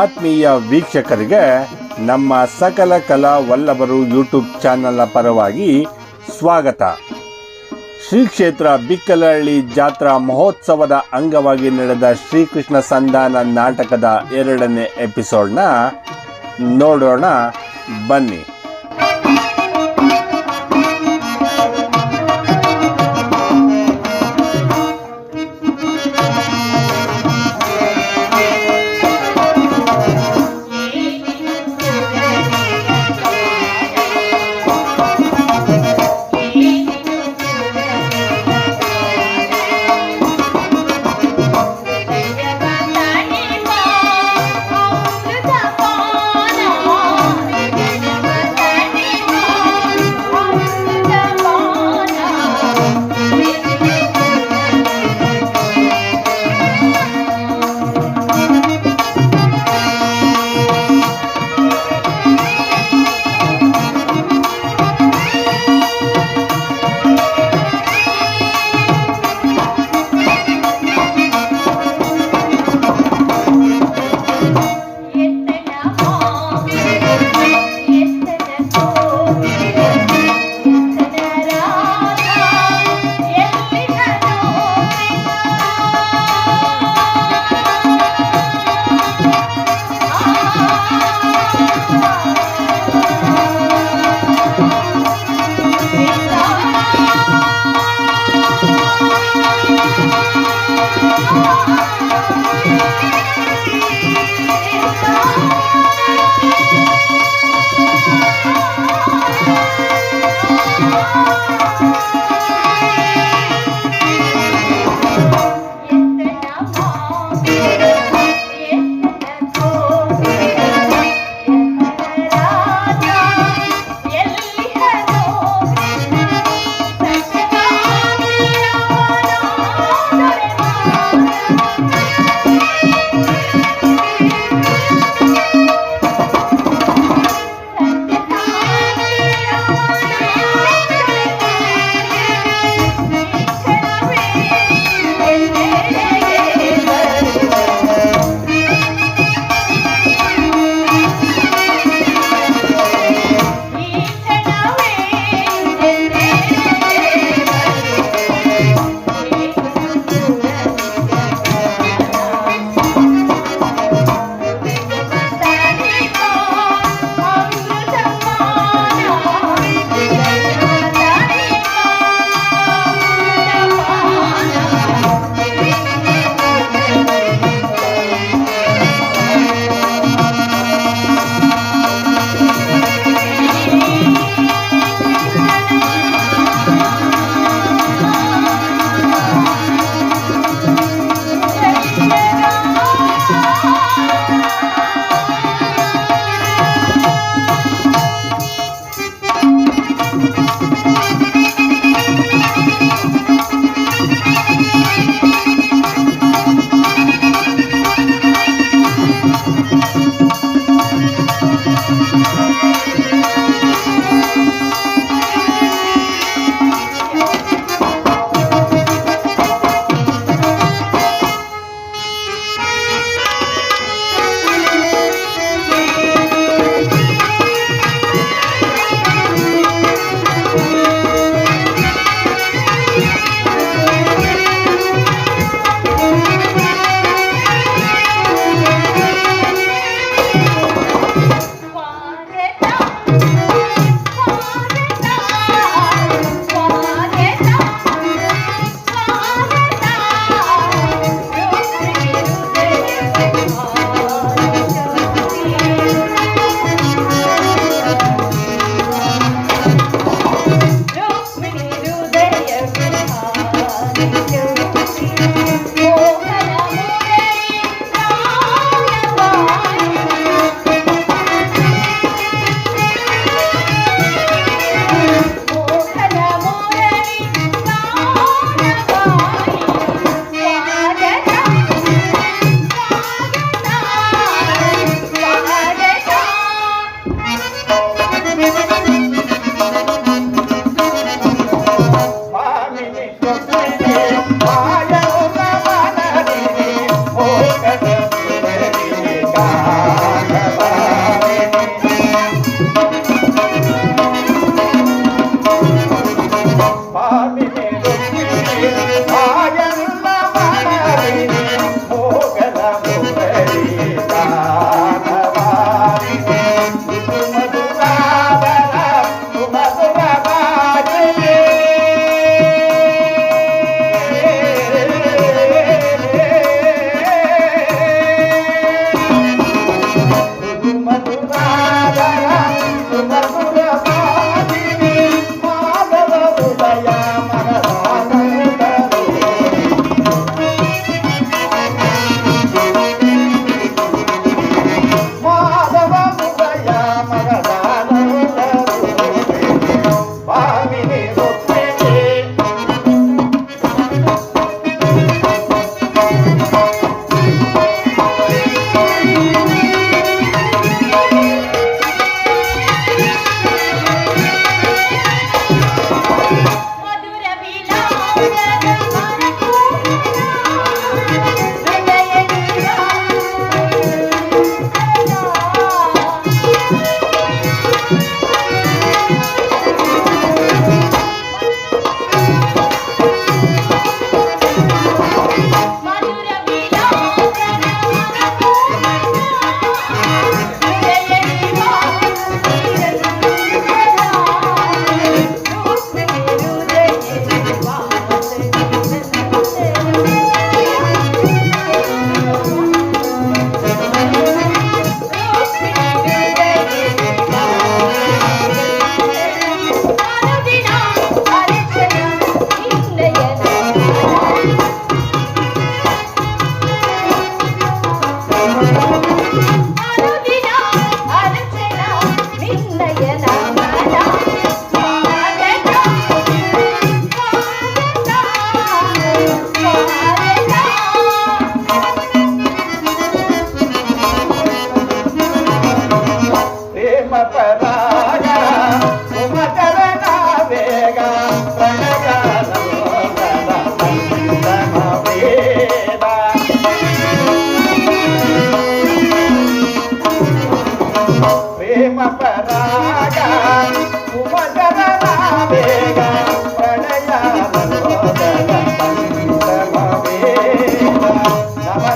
ಆತ್ಮೀಯ ವೀಕ್ಷಕರಿಗೆ ನಮ್ಮ ಸಕಲ ಕಲಾ ವಲ್ಲಭರು ಯೂಟ್ಯೂಬ್ ಚಾನೆಲ್ನ ಪರವಾಗಿ ಸ್ವಾಗತ. ಶ್ರೀ ಕ್ಷೇತ್ರ ಬಿಕ್ಕಲಹಳ್ಳಿ ಜಾತ್ರಾ ಮಹೋತ್ಸವದ ಅಂಗವಾಗಿ ನಡೆದ ಶ್ರೀಕೃಷ್ಣ ಸಂಧಾನ ನಾಟಕದ ಎರಡನೇ ಎಪಿಸೋಡ್ನ ನೋಡೋಣ ಬನ್ನಿ.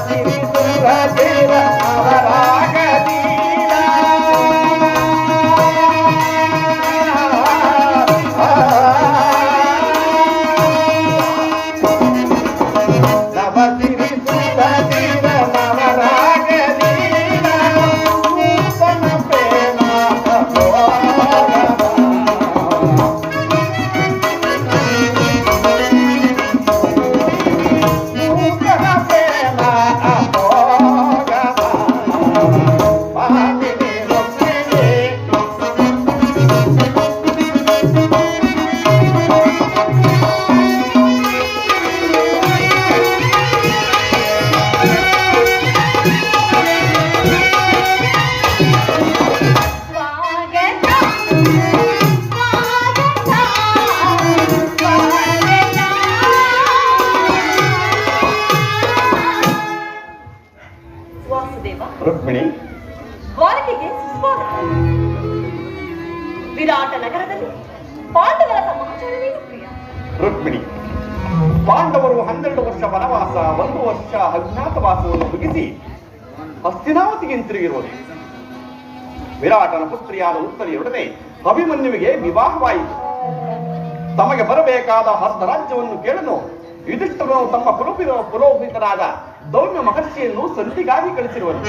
Shiva ಪಾಂಡವರು ಹನ್ನೆರಡು ವರ್ಷ ವನವಾಸ, ಒಂದು ವರ್ಷ ಅಜ್ಞಾತವಾಸವನ್ನು ಮುಗಿಸಿ ಹಸ್ತಿನಾವತಿಗೆ ಹಿಂತಿರುಗಿರುವುದು ವಿರಾಟನ ಪುತ್ರಿಯಾದ ಉತ್ತರಿಯೊಡನೆ ಅಭಿಮನ್ಯುವಿಗೆ ವಿವಾಹವಾಯಿತು. ತಮಗೆ ಬರಬೇಕಾದ ಹಸ್ತ ರಾಜ್ಯವನ್ನು ಕೇಳಲು ಯುಧಿಷ್ಠರು ತಮ್ಮ ಪುರೋಹಿತ, ಪುರೋಹಿತರಾದ ದೌಮ್ಯ ಮಹರ್ಷಿಯನ್ನು ಸಂಧಿಗಾಗಿ ಕಳಿಸಿರುವರು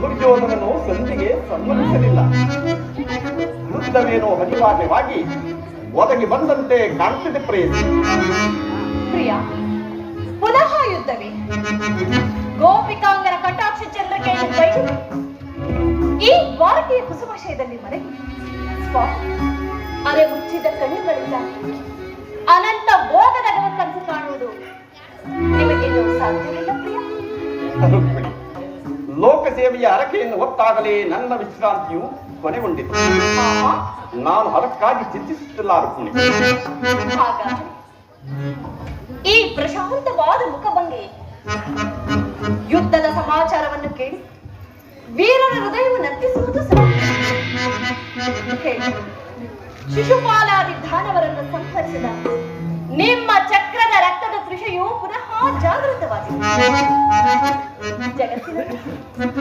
ದುರ್ಯೋಧನನು ಸಂಧಿಗೆ ಸಮ್ಮತಿಸಲಿಲ್ಲ. ಯುದ್ಧವೇನೋ ಅನಿವಾರ್ಯವಾಗಿ ಒದಗಿ ಬಂದಂತೆ ಕಾಣ್ತಿದೆ ಪ್ರಿಯಾ. ಪ್ರಿಯ ಪುನಃ ಯುದ್ಧವೇ? ಗೋಪಿಕಾಂಗರ ಕಟಾಕ್ಷ ಬೈದು ಈ ವಾರಕೆಯ ಕುಸುಮಾಶಯದಲ್ಲಿ ಮಲಗಿ ಸ್ವಾಮಿ ಅರೆ ಮುಚ್ಚಿದ ಕಣ್ಣುಗಳಿಂದ ಅನಂತ ಭೋಗನಗರ ಕನಸು ಕಾಣುವುದು ನಿಮಗಿನ್ನೂ ಸಾಧ್ಯವಿಲ್ಲ ಪ್ರಿಯ? ಲೋಕ ಸೇವೆಯ ಹರಕೆಯನ್ನು ಹೊತ್ತಾಗಲೇ ನನ್ನ ವಿಶ್ರಾಂತಿಯು ಕೊನೆಗೊಂಡಿತು. ನಾನು ಅದಕ್ಕಾಗಿ ಚಿಂತಿಸುತ್ತಿಲ್ಲ ರುಕ್ಮಿಣಿ. ಈ ಪ್ರಶಾಂತವಾದ ಮುಖಭಂಗಿ ಯುದ್ಧದ ಸಮಾಚಾರವನ್ನು ಕೇಳಿ ವೀರನ ಹೃದಯವು ನರ್ತಿಸುವುದು ಸರಿ. ಹೇಳಿ, ಶಿಶುಪಾಲಾದಿ ದಾನವರನ್ನು ಸಂಹರಿಸಿದ ನಿಮ್ಮ ಚಕ್ರದ ರಕ್ತದ ಕೃಷಿಯು ಪುನಃ ಜಾಗೃತವಾಗಿದೆ.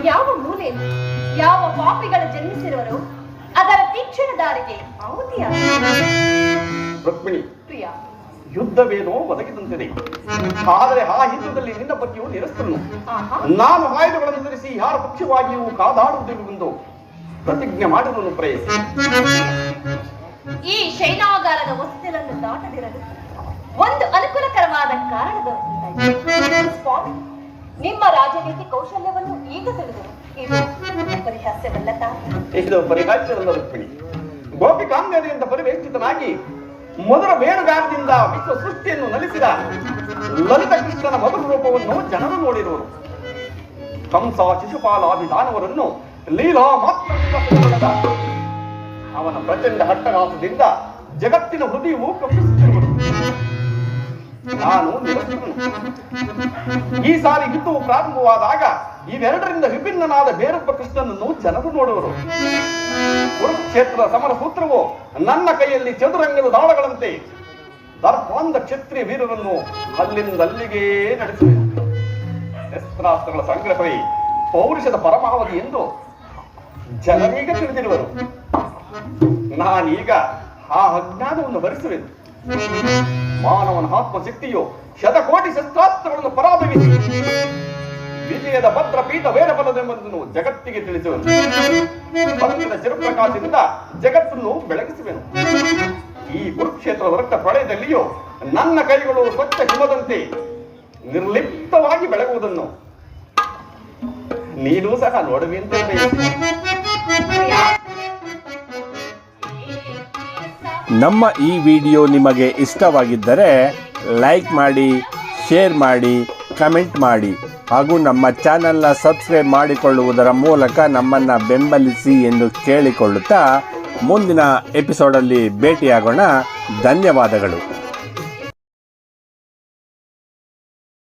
ಯಾವ ಮೂಲೆಯಲ್ಲಿ ಯಾವ ಪಾಪಿಗಳು ಜನ್ಮಿಸಿರುವರು ಅದರ ತೀಕ್ಷಣ ದಾರಿಗೆ ಆಹುತಿಯಾಗಿದೆ ರುಕ್ಮಿಣಿ ಪ್ರಿಯ ಯುದ್ಧವೇನೋ ಒದಗಿದಂತಿದೆ. ಆದರೆ ಆ ಯುದ್ಧದಲ್ಲಿ ನಿನ್ನ ಪತಿಯು ನಿರಸ್ತನು. ನಾನು ಆಯುಧಗಳನ್ನು ಧರಿಸಿ ಯಾರ ಪಕ್ಷವಾಗಿಯೂ ಕಾದಾಡುವುದಿಲ್ಲವೆಂದು ಪ್ರತಿಜ್ಞೆ ಮಾಡಿದನು ಪ್ರಯತ್ನ. ಈ ಶೈನಾಗಾರದ ವಸ್ತುಗಳನ್ನು ದಾಟದಿರಲು. ಒಂದು ಅನುಕೂಲಕರವಾದ ಕಾರಣದ. ಸ್ವಾಮಿ ನಿಮ್ಮ ರಾಜನೀತಿ ಕೌಶಲ್ಯವನ್ನು ಈಗ ತಿಳಿದರು ಇದು ಪರಿಹಾಸ್ಯವಲ್ಲ ಇದು ಪರಿಹಾಸ್ಯವಲ್ಲ ರುಕ್ಮಿಣಿ. ಪರಿವೇಷ್ಟಿತನಾಗಿ ಮೊದಲ ವೇಣುಗಾರದಿಂದ ವಿಶ್ವ ಸೃಷ್ಟಿಯನ್ನು ನಲಿಸಿದ ಲಲಿತ ಕೃಷ್ಣನ ಮೊದಲ ರೂಪವನ್ನು ಜನರು ನೋಡಿರುವರು. ಕಂಸ ಶಿಶುಪಾಲ ವಿಧಾನವರನ್ನು ಲೀಲಾ ಮಾತ್ರ ಅವನ ಪ್ರಚಂಡ ಹಟ್ಟಗಾಸದಿಂದ ಜಗತ್ತಿನ ಹೃದಯವು ಕಂಪಿಸುತ್ತಿರುವುದು ನಾನು. ಈ ಸಾರಿ ಯುದ್ಧವು ಪ್ರಾರಂಭವಾದಾಗ ಇವೆರಡರಿಂದ ವಿಭಿನ್ನನಾದ ಬೇರೊಬ್ಬ ಕೃಷ್ಣನನ್ನು ಜನರು ನೋಡುವರು. ಕುರುಕ್ಷೇತ್ರದ ಸಮರ ಸೂತ್ರವು ನನ್ನ ಕೈಯಲ್ಲಿ ಚದುರಂಗದ ದಾಳಗಳಂತೆ ದರ್ಪಾಂಧ ಕ್ಷತ್ರಿಯ ವೀರರನ್ನು ಅಲ್ಲಿಂದ ಅಲ್ಲಿಗೆ ನಡೆಸುವೆ. ಶಸ್ತ್ರಾಸ್ತ್ರಗಳ ಸಂಗ್ರಹವೇ ಪೌರುಷದ ಪರಮಾವಧಿ ಎಂದು ಜನರೀಗ ತಿಳಿದಿರುವರು. ನಾನೀಗ ಆ ಅಜ್ಞಾನವನ್ನು ಭರಿಸುವೆನು. ಮಾನವನ ಆತ್ಮಶಕ್ತಿಯು ಶತಕೋಟಿ ಶಸ್ತ್ರಾಸ್ತ್ರಗಳನ್ನು ಪರಾಭವಿಸಿ. ವಿಜಯದ ಭದ್ರ ಪೀಠ ವೇರಬಲದೆಂಬುದನ್ನು ಜಗತ್ತಿಗೆ ತಿಳಿಸುವನು. ಚಿರಪ್ರಕಾಶದಿಂದ ಜಗತ್ತನ್ನು ಬೆಳಗಿಸುವೆನು. ಈ ಕುರುಕ್ಷೇತ್ರದ ರಕ್ತ ಪ್ರಳಯದಲ್ಲಿಯೂ ನನ್ನ ಕೈಗಳು ಸ್ವಚ್ಛ ಹಿಮದಂತೆ ನಿರ್ಲಿಪ್ತವಾಗಿ ಬೆಳಗುವುದನ್ನು. ನೀನು ಸಹ ನೋಡುವೆ ನಮ್ಮ ಈ ವಿಡಿಯೋ ನಿಮಗೆ ಇಷ್ಟವಾಗಿದ್ದರೆ ಲೈಕ್ ಮಾಡಿ, ಶೇರ್ ಮಾಡಿ, ಕಮೆಂಟ್ ಮಾಡಿ. ಹಾಗೂ ನಮ್ಮ ಚಾನಲ್ನ ಸಬ್ಸ್ಕ್ರೈಬ್ ಮಾಡಿಕೊಳ್ಳುವುದರ ಮೂಲಕ ನಮ್ಮನ್ನು ಬೆಂಬಲಿಸಿ ಎಂದು ಕೇಳಿಕೊಳ್ಳುತ್ತಾ ಮುಂದಿನ ಎಪಿಸೋಡಲ್ಲಿ ಭೇಟಿಯಾಗೋಣ. ಧನ್ಯವಾದಗಳು.